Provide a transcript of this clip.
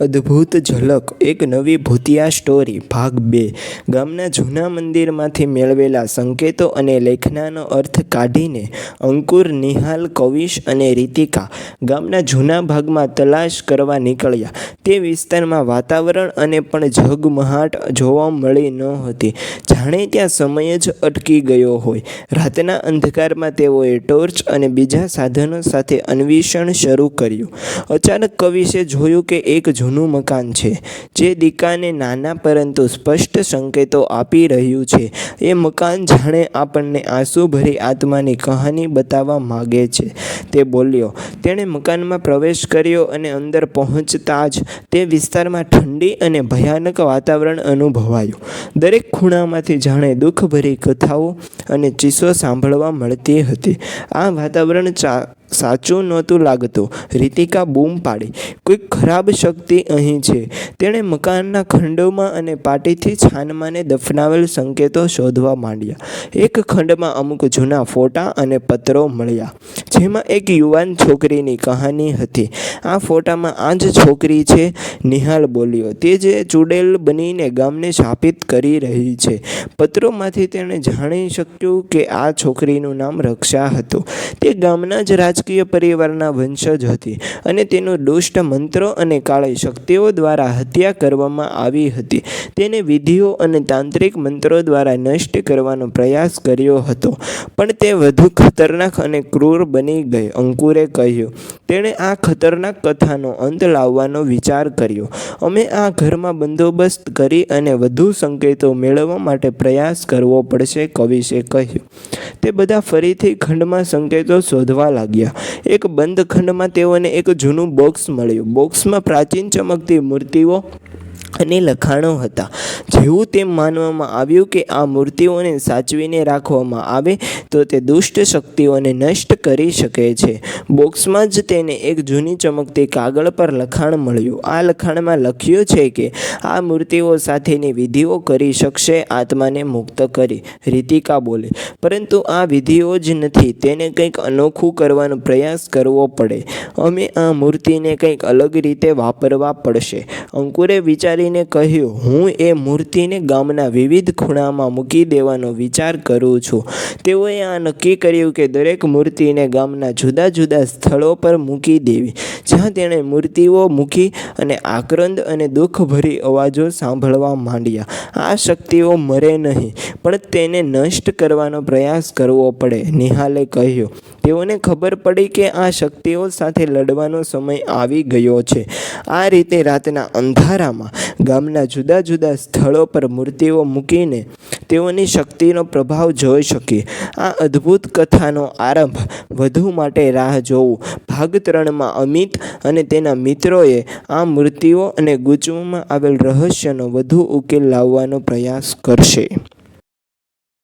અદ્ભુત ઝલક, એક નવી ભૂતિયા સ્ટોરી ભાગ બે. ગામના જૂના મંદિરમાંથી મેળવેલા સંકેતો અને લેખનાનો અર્થ કાઢીને અંકુર, નિહાલ, કવિશ અને રીતિકા ગામના જૂના ભાગમાં તલાશ કરવા નીકળ્યા. તે વિસ્તારમાં વાતાવરણ અને પણ ઝગમહાટ જોવા મળી નહોતી જાણે ત્યાં સમય જ અટકી ગયો હોય. રાતના અંધકારમાં તેઓએ ટોર્ચ અને બીજા સાધનો સાથે અન્વેષણ શરૂ કર્યું. અચાનક કવિશે જોયું કે એક જૂનું મકાન છે, જે દીકાને નાના પરંતુ સ્પષ્ટ સંકેતો આપી રહ્યું છે. એ મકાન જાણે આપણને આંસુભરી આત્માની કહાની બતાવવા માગે છે. તે બોલ્યો, તેણે મકાનમાં પ્રવેશ કર્યો અને અંદર પહોંચતા જ તે વિસ્તારમાં ઠંડી અને ભયાનક વાતાવરણ અનુભવાયું. દરેક ખૂણામાંથી જાણે દુઃખભરી કથાઓ અને ચીસો સાંભળવા મળતી હતી. આ વાતાવરણ ચા સાચું નહોતું લાગતું. રીતિકા બૂમ પાડી. કોઈક ખરાબ શક્તિ અહીં છે. તેણે મકાનના ખંડોમાં અને પાટીથી છાનમાને દફનાવેલ સંકેતો શોધવા માંડ્યા. એક ખંડમાં અમુક જૂના ફોટા અને પત્રો મળ્યા, જેમાં એક યુવાન છોકરીની કહાની હતી. આ ફોટામાં આ જ છોકરી છે, નિહાલ બોલ્યો. તે જે ચૂડેલ બનીને ગામને સ્થાપિત કરી રહી છે. પત્રોમાંથી તેણે જાણી શક્યું કે આ છોકરીનું નામ રક્ષા હતું. તે ગામના જ રાજકીય પરિવારના વંશજ હતી અને તેનું દુષ્ટ મંત્રો અને કાળી શક્તિઓ દ્વારા હત્યા કરવામાં આવી હતી. તેને વિધિઓ અને તાંત્રિક મંત્રો દ્વારા નષ્ટ કરવાનો પ્રયાસ કર્યો હતો. પણ તે વધુ ખતરનાક અને ક્રૂર બની ગઈ, અંકુરે કહ્યું. તેણે આ ખતરનાક કથાનો અંત લાવવાનો વિચાર કર્યો. અમે આ ઘરમાં બંદોબસ્ત કરી અને વધુ સંકેતો મેળવવા માટે પ્રયાસ કરવો પડશે, કવિશે કહ્યું. તે બધા ફરીથી ખંડમાં સંકેતો શોધવા લાગ્યા. એક બંધ ખંડમાં તેઓને એક જૂનું બોક્સ મળ્યું. બોક્સમાં પ્રાચીન ચમકતી મૂર્તિઓ અને લખાણો હતા. જેવું તેમ માનવામાં આવ્યું કે આ મૂર્તિઓને સાચવીને રાખવામાં આવે, તો તે દુષ્ટ શક્તિઓને નષ્ટ કરી શકે છે. બોક્સમાં જ તેને એક જૂની ચમકતી કાગળ પર લખાણ મળ્યું. આ લખાણમાં લખ્યું છે કે, આ મૂર્તિઓ સાથેની વિધિઓ કરી શકશે, આત્માને મુક્ત કરી. રીતિકા બોલે, પરંતુ આ વિધિઓ જ નથી, તેને કંઈક અનોખું કરવાનો પ્રયાસ કરવો પડે. અમે આ મૂર્તિને કંઈક અલગ રીતે વાપરવા પડશે. અંકુરે વિચારી કરીને કહ્યું, હું એ મૂર્તિને ગામના વિવિધ ખૂણામાં મૂકી દેવાનો વિચાર કરું છું. તેઓએ આ નક્કી કર્યું કે દરેક મૂર્તિને ગામના જુદા જુદા સ્થળો પર મૂકી દેવી, જ્યાં તેણે મૂર્તિઓ મૂકી અને આક્રંદ અને દુઃખભરી અવાજો સાંભળવા માંડ્યા. આ શક્તિઓ મરે નહીં, પણ તેને નષ્ટ કરવાનો પ્રયાસ કરવો પડે, નિહાલે કહ્યું. તેઓને ખબર પડી કે આ શક્તિઓ સાથે લડવાનો સમય આવી ગયો છે. આ રીતે રાતના અંધારામાં ગામના જુદા જુદા સ્થળો પર મૂર્તિઓ મૂકીને તેઓની શક્તિનો પ્રભાવ જોઈ શકીએ આ અદ્ભુત કથાનો આરંભ વધુ માટે રાહ જોવું. ભાગ ત્રણમાં અમિત અને તેના મિત્રોએ આ મૂર્તિઓ અને ગુચવામાં આવેલ રહસ્યનો વધુ ઉકેલ લાવવાનો પ્રયાસ કરશે.